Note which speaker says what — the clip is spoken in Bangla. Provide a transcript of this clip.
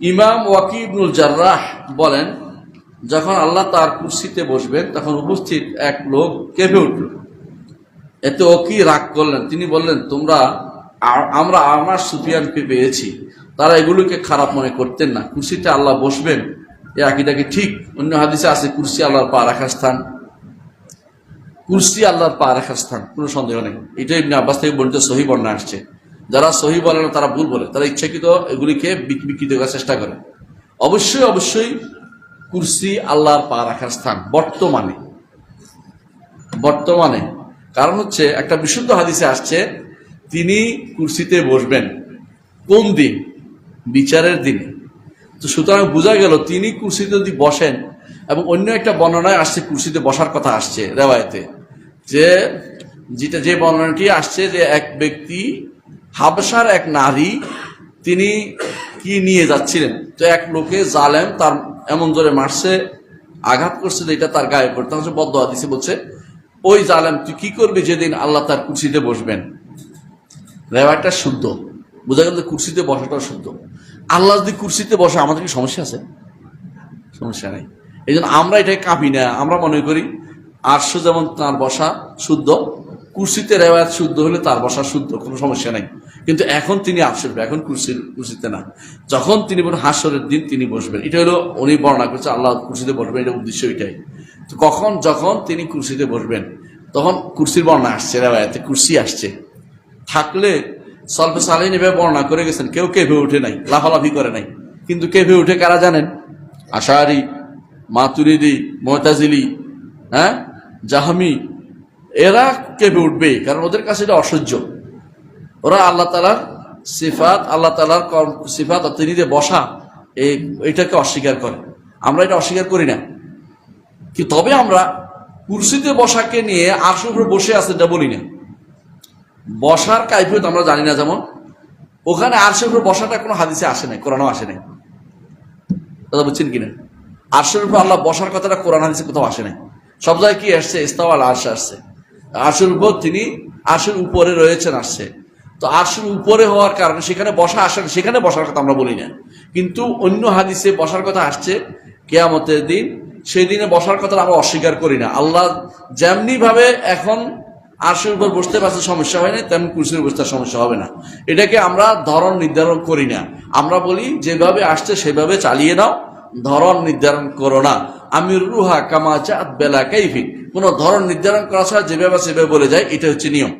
Speaker 1: ইমাম ওয়াকিবনুল জার্রাহ বলেন, যখন আল্লাহ তার কুর্সিতে বসবেন, তখন উপস্থিত এক লোক কেঁপে উঠল। এতে ও কি রাগ করলেন। তিনি বললেন, তোমরা আমরা আমার সুফিয়ানকে পেয়েছি। তারা এগুলোকে খারাপ মনে করতেন না। কুর্সিতে আল্লাহ বসবেন, এ আকিদাকে ঠিক? অন্য হাদিসে আছে, কুর্সি আল্লাহর পা রাখার স্থান। কুর্সি আল্লাহর পা রাখার স্থান, কোনো সন্দেহ নেই। এটা ইবনে আব্বাস থেকে বর্ণিত সহি বর্ণনা আসছে। যারা সহি বলে না, তারা ভুল বলে। তারা ইচ্ছাকৃত এগুলিকে বিক- বিকৃত করার চেষ্টা করে। অবশ্যই অবশ্যই কুর্সি আল্লাহর পা রাখার স্থান, বর্তমানে। বর্তমানে। কারণ হচ্ছে, একটা বিশুদ্ধ হাদিসে আসছে, তিনি কুর্সিতে বসবেন। কোন দিন? বিচারের দিনে। তো সুতরাং বোঝা গেল, তিনি কুর্সিতে যদি বসেন, এবং অন্য একটা বর্ণনায় আসছে, কুর্সিতে বসার কথা আসছে, রেওয়ায়তে, যে, যেটা যে বর্ণনাটি আসছে, যে এক ব্যক্তি হাবসার এক নারী তিনি কি নিয়ে যাচ্ছিলেন? তো এক লোকে জালেম, তার এমন জোরে মারছে, আঘাত করছে এটা তার গায়ে পড়তে। হচ্ছে বদ্ধ দিছে বলছে, ওই জালেম, তুই কি করবি যেদিন আল্লাহ তার কুর্সিতে বসবেন? রেওয়ায়টা শুদ্ধ। বোঝা গেল কুর্সিতে বসাটা শুদ্ধ। আল্লাহ যদি কুর্সিতে বসে, আমাদের কি সমস্যা আছে? সমস্যা নেই। এই জন্য আমরা এটাই কাঁপি না। আমরা মনে করি আটশো যেমন তার বসা শুদ্ধ, কুর্সিতে রেওয়ায়ত শুদ্ধ হলে তার বসা শুদ্ধ, কোনো সমস্যা নেই। কিন্তু এখন তিনি আটশো এখন কুর্সির কুর্সিতে না। যখন তিনি বলেন হাস্যরের দিন, তিনি বসবেন। এটা হলো উনি বর্ণনা করছে, আল্লাহ কুর্সিতে বসবেন, এটা উদ্দেশ্য এটাই। তো কখন, যখন তিনি কুর্সিতে বসবেন, তখন কুর্সির বর্ণনা আসছে রেওয়ায়তে কুর্সি আসছে। থাকলে সল্পে সালিন এভাবে বর্ণনা করে গেছেন, কেউ কেঁপে উঠে নাই, লাফালাফি করে নাই। কিন্তু কেঁপে উঠে কারা জানেন? আশারি, মাতুরিদি মহতাজিলি হ্যাঁ? জাহামি, এরা কেঁপে উঠবে কারণ ওদের কাছে এটা অসহ্য। ওরা আল্লাহ তালার সিফাত, আল্লাহ তালার সিফাত তিনি যে বসা, এই, এটাকে অস্বীকার করে। আমরা এটা অস্বীকার করি না। কি তবে আমরা কুর্সিতে বসাকে নিয়ে আরশের উপরে বসে আছে এটা বলি না। বসার কাইফিয়ত আমরা জানি না যেমন, ওখানে আরশের উপর বসাটা কোনো হাদিসে আসে নাই, কোরআনও আসে নাই। দাদা বুঝছেন কিনা? আরশের উপর আল্লাহ বসার কথাটা কোরআন হাদিসে কোথাও আসে নাই। সব জায়গায় কি আসছে? ইস্তাওয়াল আরশ আসছে। আরশের উপর তিনি, আরশের উপরে রয়েছেন আসছে। তো আরশের উপরে হওয়ার কারণে সেখানে বসা আসে সেখানে বসার কথা আমরা বলি না। কিন্তু অন্য হাদিসে বসার কথা আসছে, কেয়ামতের দিন, সেই দিনে বসার কথা আমরা অস্বীকার করি না। আল্লাহ যেমনি ভাবে এখন আরশের উপর বসতে পারছে, সমস্যা হয় না তেমন কুরসির বসতে সমস্যা হবে না। এটাকে আমরা ধরন নির্ধারণ করি না। আমরা বলি, যেভাবে আসছে সেভাবে চালিয়ে নাও, ধরন নির্ধারণ করো না। আমি রুহা কামা চাঁদ বেলা কাইফি। কোনো ধরন নির্ধারণ করা ছাড়া যেভাবে সেভাবে বলে যায়, এটা হচ্ছে নিয়ম।